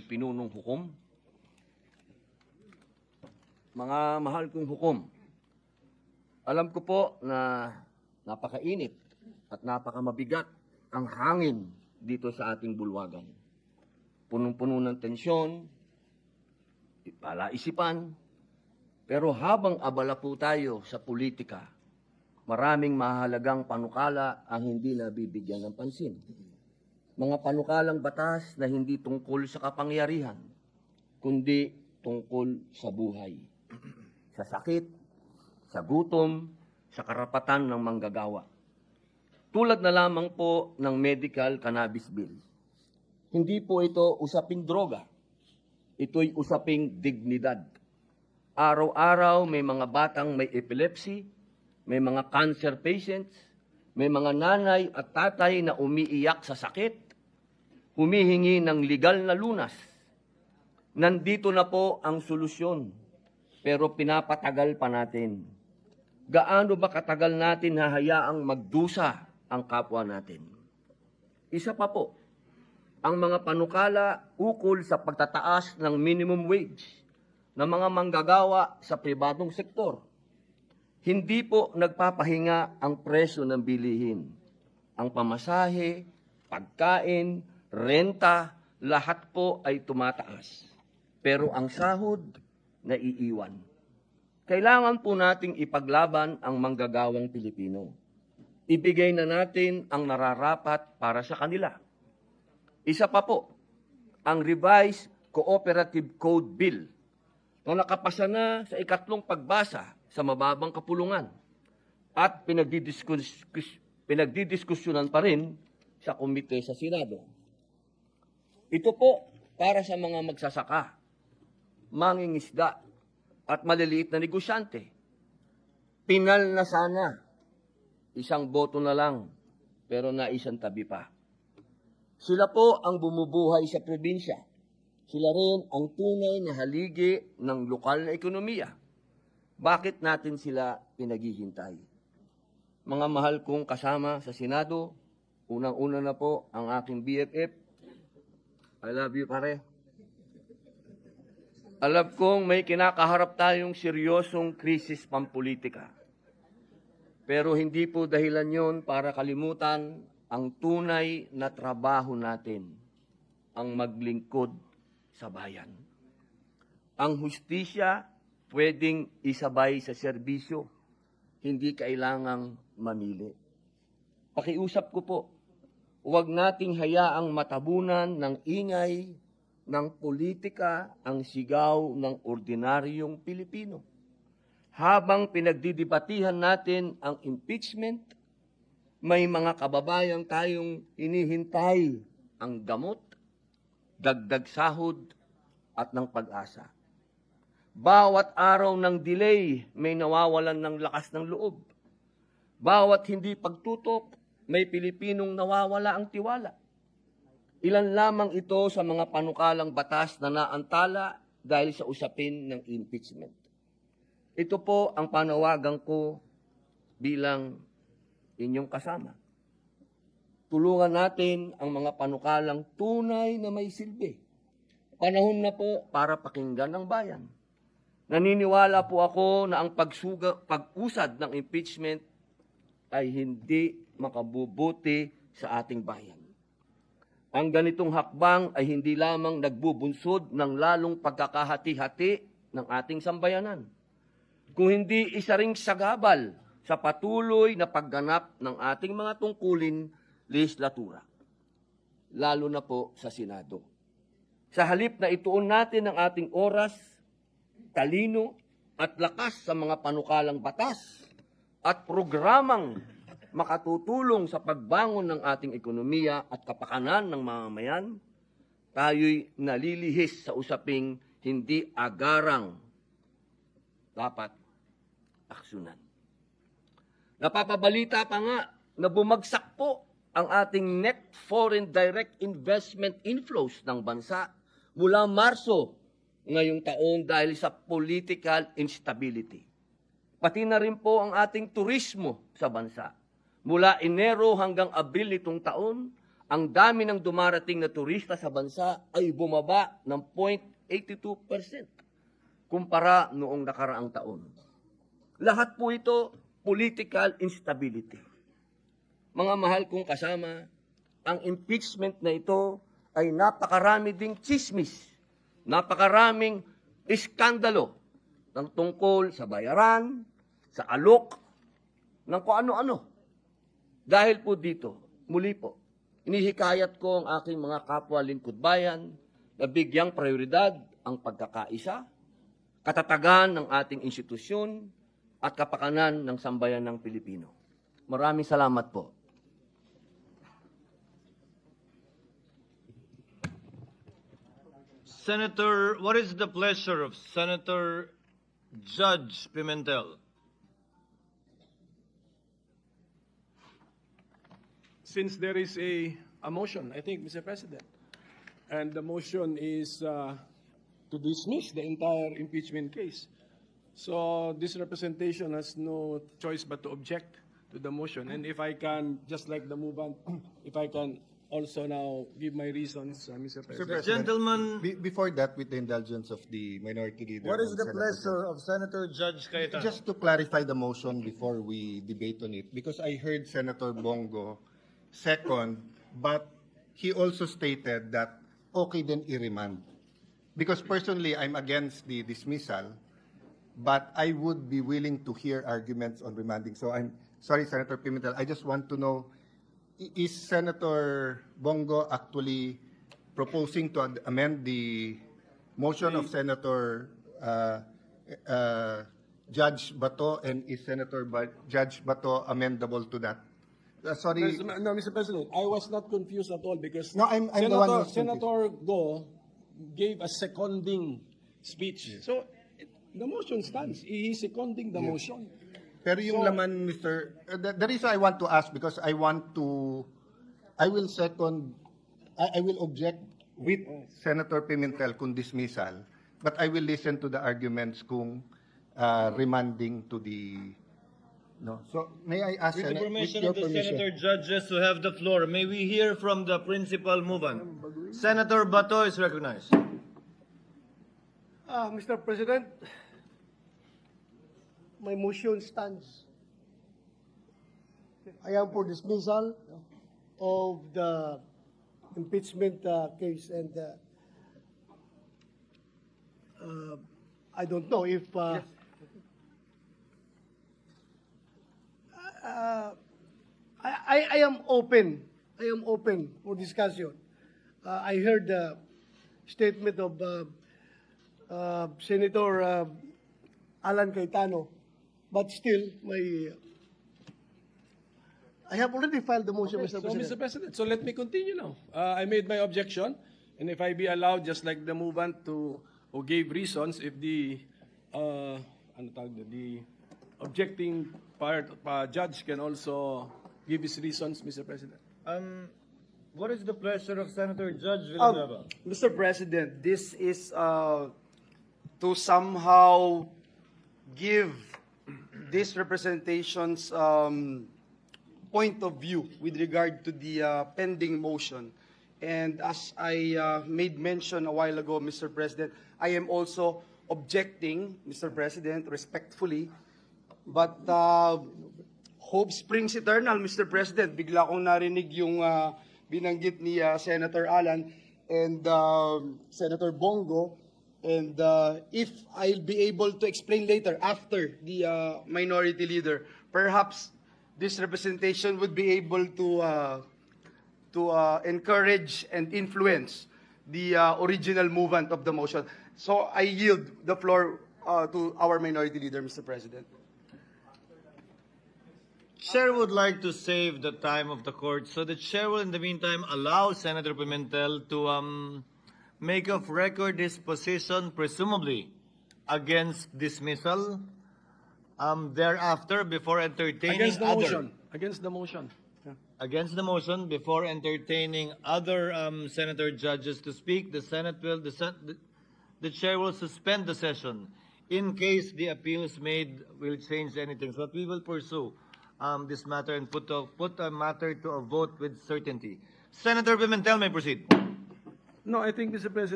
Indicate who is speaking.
Speaker 1: ating pinunong hukom. Mga mahal kong hukom, alam ko po na napakainit at napakamabigat ang hangin dito sa ating bulwagan. Punong-puno ng tensyon, palaisipan, pero habang abala po tayo sa politika, maraming mahalagang panukala ang hindi nabibigyan ng pansin. Mga panukalang batas na hindi tungkol sa kapangyarihan, kundi tungkol sa buhay, sa sakit, sa gutom, sa karapatan ng manggagawa. Tulad na lamang po ng medical cannabis bill. Hindi po ito usaping droga. Ito'y usaping dignidad. Araw-araw may mga batang may epilepsy, may mga cancer patients, may mga nanay at tatay na umiiyak sa sakit, humihingi ng legal na lunas. Nandito na po ang solusyon, pero pinapatagal pa natin. Gaano ba katagal natin hahayaang magdusa ang kapwa natin? Isa pa po, ang mga panukala ukol sa pagtataas ng minimum wage ng mga manggagawa sa pribadong sektor. Hindi po nagpapahinga ang presyo ng bilihin. Ang pamasahe, pagkain, renta, lahat po ay tumataas. Pero ang sahod, naiiwan. Kailangan po nating ipaglaban ang manggagawang Pilipino. Ibigay na natin ang nararapat para sa kanila. Isa pa po, ang Revised Cooperative Code Bill na nakapasa na sa ikatlong pagbasa sa mababang kapulungan at pinagdidiskus, pinagdidiskusyonan pa rin sa komite sa Senado. Ito po para sa mga magsasaka, mangingisda at maliliit na negosyante. Pinal na sana, isang boto na lang, pero na isang tabi pa. Sila po ang bumubuhay sa probinsya. Sila rin ang tunay na haligi ng lokal na ekonomiya. Bakit natin sila pinaghihintay? Mga mahal kong kasama sa Senado, unang-una na po ang aking BFF. I love you, pare. Alam kong may kinakaharap tayong seryosong krisis pampolitika. Pero hindi po dahilan yon para kalimutan ang tunay na trabaho natin, ang maglingkod sa bayan. Ang hustisya pwedeng isabay sa serbisyo, hindi kailangang mamili. Pakiusap ko po, huwag nating hayaang matabunan ng ingay ng politika ang sigaw ng ordinaryong Pilipino. Habang pinagdidibatihan natin ang impeachment, may mga kababayang tayong hinihintay ang gamot, dagdag sahod, at ng pag-asa. Bawat araw ng delay, may nawawalan ng lakas ng loob. Bawat hindi pagtutok, may Pilipinong nawawala ang tiwala. Ilan lamang ito sa mga panukalang batas na naantala dahil sa usapin ng impeachment. Ito po ang panawagan ko bilang inyong kasama. Tulungan natin ang mga panukalang tunay na may silbi. Panahon na po para pakinggan ng bayan. Naniniwala po ako na ang pagsuga, pag-usad ng impeachment ay hindi makabubuti sa ating bayan. Ang ganitong hakbang ay hindi lamang nagbubunsod ng lalong pagkakahati-hati ng ating sambayanan, kung hindi isa ring sagabal sa patuloy na pagganap ng ating mga tungkulin legislatura, lalo na po sa Senado. Sa halip na ituon natin ang ating oras, talino at lakas sa mga panukalang batas at programang makatutulong sa pagbangon ng ating ekonomiya at kapakanan ng mamamayan, tayo'y nalilihis sa usaping hindi agarang dapat aksyonan. Napapabalita pa nga na bumagsak po ang ating net foreign direct investment inflows ng bansa mula Marso ngayong taon dahil sa political instability. Pati na rin po ang ating turismo sa bansa. Mula Enero hanggang Abril nitong taon, ang dami ng dumarating na turista sa bansa ay bumaba ng 0.82% kumpara noong nakaraang taon. Lahat po ito political instability. Mga mahal kong kasama, ang impeachment na ito ay napakarami ding chismis, napakaraming iskandalo ng tungkol sa bayaran, sa alok, ng kung ano-ano. Dahil po dito, muli po, inihikayat ko ang aking mga kapwa lingkod bayan na bigyang prioridad ang pagkakaisa, katatagan ng ating institusyon, at kapakanan ng sambayan ng Pilipino. Maraming salamat po.
Speaker 2: Senator, what is the pleasure of Senator Judge Pimentel?
Speaker 3: Since there is a, a motion, I think, Mr. President, and the motion is uh, to dismiss the entire impeachment case. So this representation has no choice but to object to the motion. And if I can, just like the movement, if I can also now give my reasons, uh, Mr. President.
Speaker 4: President,
Speaker 2: Gentlemen,
Speaker 4: Be- before that, with the indulgence of the minority leader.
Speaker 2: what is
Speaker 4: and
Speaker 2: the
Speaker 4: Senator
Speaker 2: pleasure of Senator Judge
Speaker 4: Jacque,
Speaker 2: Cayetano?
Speaker 4: Just to clarify the motion before we debate on it, because I heard Senator Bongo second, but he also stated that okay then i-remand. Because personally, I'm against the dismissal, but I would be willing to hear arguments on remanding. So I'm sorry, Senator Pimentel, I just want to know, is Senator Bongo actually proposing to amend the motion of Senator uh, uh, Judge Bato, and is Senator ba- Judge Bato amendable to that? Uh, sorry,
Speaker 3: Mr. No, Mr. President, I was not confused at all because
Speaker 4: No, I'm- I'm the
Speaker 3: Senator,
Speaker 4: one who's confused.
Speaker 3: Senator Go gave a seconding speech. So it- the motion stands. He is seconding the motion.
Speaker 4: Pero yung
Speaker 3: So-
Speaker 4: laman, Mr. uh, the, the reason I want to ask because I want to, I will second, I, I will object with Senator Pimentel kung dismissal, but I will listen to the arguments kung uh, remanding to the, no. So may I ask,
Speaker 2: With the permission
Speaker 4: your
Speaker 2: of the
Speaker 4: permission.
Speaker 2: Senator Judges who have the floor, may we hear from the principal movement? Senator Bato is recognized.
Speaker 5: Uh, Mr. President, my motion stands. I am for dismissal of the impeachment uh, case and uh, uh, I don't know if uh, uh, I, I, am open. I am open for discussion. Uh, I heard the statement of uh, uh, Senator uh, Alan Cayetano, but still, my I have already filed the motion,
Speaker 3: Okay,
Speaker 5: Mr.
Speaker 3: so,
Speaker 5: President.
Speaker 3: Mr. President, so let me continue now. Uh, I made my objection, and if I be allowed, just like the movement to, who gave reasons, if the, uh, ano tawag the objecting part, uh, judge can also give his reasons, Mr. President.
Speaker 2: Um, what is the pleasure of Senator Judge
Speaker 6: Um, Mr. President, this is uh, to somehow give this representation's um, point of view with regard to the uh, pending motion. And as I uh, made mention a while ago, Mr. President, I am also objecting, Mr. President, respectfully, but uh, hope springs eternal, Mr. President. Bigla kong narinig yung uh, binanggit ni uh, Senator Alan and um, Senator Bongo. And uh, if I'll be able to explain later after the uh, minority leader, perhaps this representation would be able to uh, to uh, encourage and influence the uh, original movement of the motion. So I yield the floor uh, to our minority leader, Mr. President.
Speaker 2: Chair would like to save the time of the court, so the chair will in the meantime allow Senator Pimentel to um, make of record his position, presumably against dismissal. Um, thereafter, before entertaining
Speaker 3: Against the
Speaker 2: other,
Speaker 3: motion, against the motion. Yeah.
Speaker 2: against the motion, before entertaining other um, senator judges to speak, the Senate will, the, sen- the, the chair will suspend the session in case the appeals made will change anything. So we will pursue um, this matter and put a, put a matter to a vote with certainty. Senator Pimentel may proceed.
Speaker 3: No, I think, Mr. President,